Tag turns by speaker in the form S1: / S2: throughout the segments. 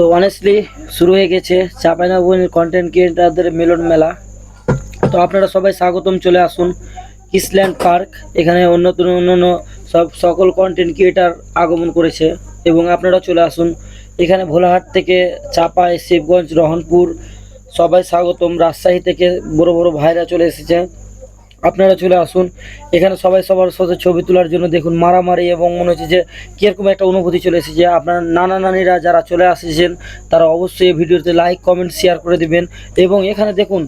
S1: তো অনেস্টলি শুরু হয়ে গেছে চাঁপাইনবাবগঞ্জের কন্টেন্ট ক্রিয়েটারদের মিলন মেলা। তো আপনারা সবাই স্বাগতম, চলে আসুন কিসল্যান্ড পার্ক এখানে অন্যতম অন্যান্য সব সকল কন্টেন্ট ক্রিয়েটার আগমন করেছে এবং আপনারা চলে আসুন। এখানে ভোলাহাট থেকে চাপাই, শিবগঞ্জ, রহনপুর সবাই স্বাগতম। রাজশাহী থেকে বড় বড় ভাইরা চলে এসেছে। আপনারা চলে আসুন। এখানে সবাই সবার সাথে ছবি তোলার জন্য দেখুন মারামারি এবং মনে হচ্ছে যে কীরকম একটা অনুভূতি চলে এসেছে। আপনার নানা নানিরা যারা চলে আসেছেন, তারা অবশ্যই এই ভিডিওতে লাইক কমেন্ট শেয়ার করে দিবেন এবং এখানে দেখুন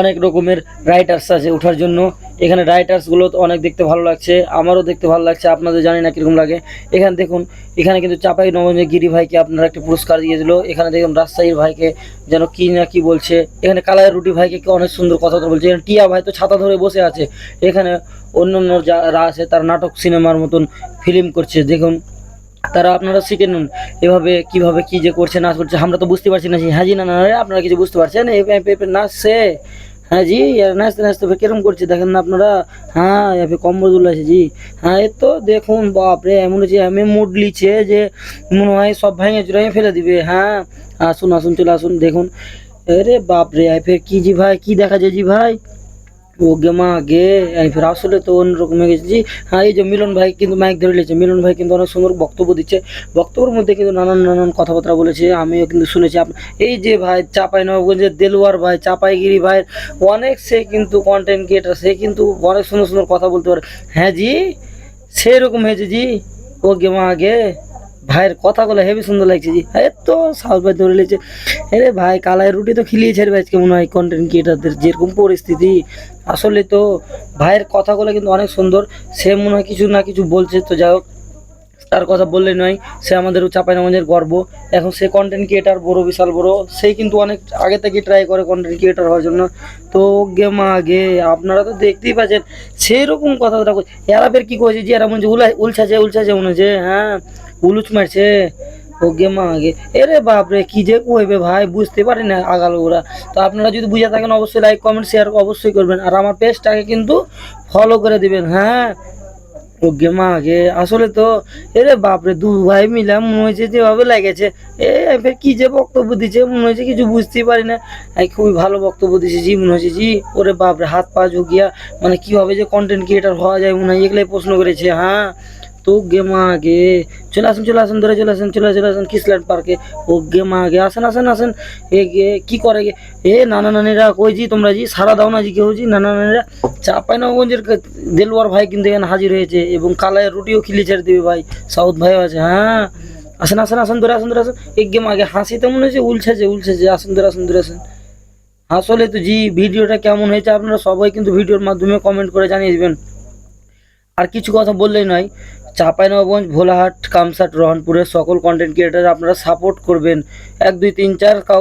S1: অনেক রকমের রাইটার্স আছে ওঠার জন্য। এখানে রাইটার্সগুলো তো অনেক দেখতে ভালো লাগছে, আমারও দেখতে ভালো লাগছে, আপনাদের জানি না কীরকম লাগে। এখানে দেখুন, এখানে কিন্তু চাপাই নবঞ্জের গিরি ভাইকে আপনারা একটা পুরস্কার দিয়েছিল। এখানে দেখুন রাজশাহীর ভাইকে যেন কী না কী বলছে। এখানে কালায় রুটি ভাইকে অনেক সুন্দর কথা বলছে। এখানে টিয়া ভাই তো ছাতা ধরে বসে আছে। এখানে অন্য অন্য যারা আছে, তারা নাটক সিনেমার মতন ফিল্ম করছে। দেখুন তারা আপনারা শিখে নিন এভাবে কীভাবে কি যে করছে না করছে, আমরা তো বুঝতে পারছি না হ্যাঁ জি না না আপনারা কিছু বুঝতে পারছেন? নাচছে। হ্যাঁ জি নাচতে নাচতে কিরম করছে? দেখেন না আপনারা? হ্যাঁ এবার কম্বল আছে, জি। হ্যাঁ এই তো দেখুন, বাপরে, এমন হচ্ছে আমি মুড লিছে যে, মনে হয় সব ভেঙে চুরাই ফেলে দিবে। হ্যাঁ আসুন আসুন, চলে আসুন, দেখুন। আরে বাপরে এই ফের কি জি ভাই, কি দেখা যায় জি ভাই? ও গে মা গে, এই ফের আসলে তো অন্যরকম হয়ে গেছে। জি হ্যাঁ এই যে মিলন ভাই কিন্তু মাইক ধরে নিয়েছে। মিলন ভাই কিন্তু অনেক সুন্দর বক্তব্য দিচ্ছে। বক্তব্যের মধ্যে কিন্তু নানান নানান কথাবার্তা বলেছে। আমিও কিন্তু শুনেছি এই যে ভাই চাপাই নবাবগঞ্জের দেলোয়ার ভাই, চাপাইগিরি ভাই, অনেক সে কিন্তু কন্টেন্ট ক্রিয়েটার সে কিন্তু অনেক সুন্দর সুন্দর কথা বলতে পারে। হ্যাঁ জি, সেরকম হয়েছে জি। ও গে মা গে। ভাইয়ের কথাগুলো হেভি সুন্দর লাগছে জি এই তো সাউথ ভাই ধরে নিয়েছে। আরে ভাই, কালাই রুটি তো খিলিয়েছে রে আজকে মনে হয় কন্টেন্ট ক্রিয়েটারদের যেরকম পরিস্থিতি। আসলে তো ভাইয়ের কথাগুলো কিন্তু অনেক সুন্দর। সে মনে হয় কিছু না কিছু বলছে, তো যাই হোক, তার কথা বললে নয়, সে আমাদের চাপাই আমাদের গর্ব। এখন সে কন্টেন্ট ক্রিয়েটার বড়, বিশাল বড় সেই কিন্তু অনেক আগে থেকে ট্রাই করে কন্টেন্ট ক্রিয়েটার হওয়ার জন্য। তো গে মা গে, আপনারা তো দেখতেই পাচ্ছেন, সেরকম কথাটা কই- এরা ফের কি করেছে যে, এরা মনে হচ্ছে উলা উলছাছে উলছাছে মনে হচ্ছে হ্যাঁ? উলুচ মারছে। ও গে মা গে। এরে বাপরে, কি যে কইবে ভাই? বুঝতে পারি না আগাল ওরা তো আপনারা যদি বুঝে থাকেন, অবশ্যই লাইক কমেন্ট শেয়ার অবশ্যই করবেন। আর আমার পেজটাকে কিন্তু ফলো করে দিবেন হ্যাঁ? ওকে গে মা গে। আসলে তো, এরে বাপরে, দু ভাই মিলা মনে হয়েছে যেভাবে লেগেছে। এ এবার কি যে বক্তব্য দিচ্ছে, মনে হয়েছে কিছু বুঝতেই পারি না। খুবই ভালো বক্তব্য দিছে জি, মনে হয়েছে জি। ওরে বাপরে, হাত পা ঝুঁকিয়া মানে কীভাবে যে কন্টেন্ট ক্রিয়েটার হওয়া যায়, মনে হয় এগুলাই প্রশ্ন করেছে হ্যাঁ? তো গে মা গে। চলে আসুন চলে আসুন, ধরে চলে আসুন, চলে চলে আসুন কিসল্যান্ড পার্কে। ও গে মা গে, আসেন আসেন আসেন। এ গে, কি করে গে? এ নানা নানিরা কই জি তোমরা জি? সারা দাও না জি কেউ জি? নানা নানিরা চাপাই নবগঞ্জের ক- দেলোয়ার ভাই কিন্তু এখানে হাজির হয়েছে এবং কালায় রুটিও খিলি ছেড়ে দেবে ভাই, সাউথ ভাইও আছে হ্যাঁ? আসেন আসেন আসেন, ধরে আসেন ধরে আসেন। এক গেম আগে হাসিতে মনে হচ্ছে উলছেছে উলছেছে আসেন, ধরে আসেন ধরে আসেন। আসলে তো জি, ভিডিওটা কেমন হয়েছে আপনারা সবাই কিন্তু ভিডিওর মাধ্যমে কমেন্ট করে জানিয়ে দেবেন। আর কিছু কথা বললেই নয় চাঁপাইনবাবগঞ্জ, ভোলাহাট, কামসাট, রহনপুরের সকল কন্টেন্ট ক্রিয়েটার আপনারা সাপোর্ট করবেন। এক, দুই, তিন, চার, কাউ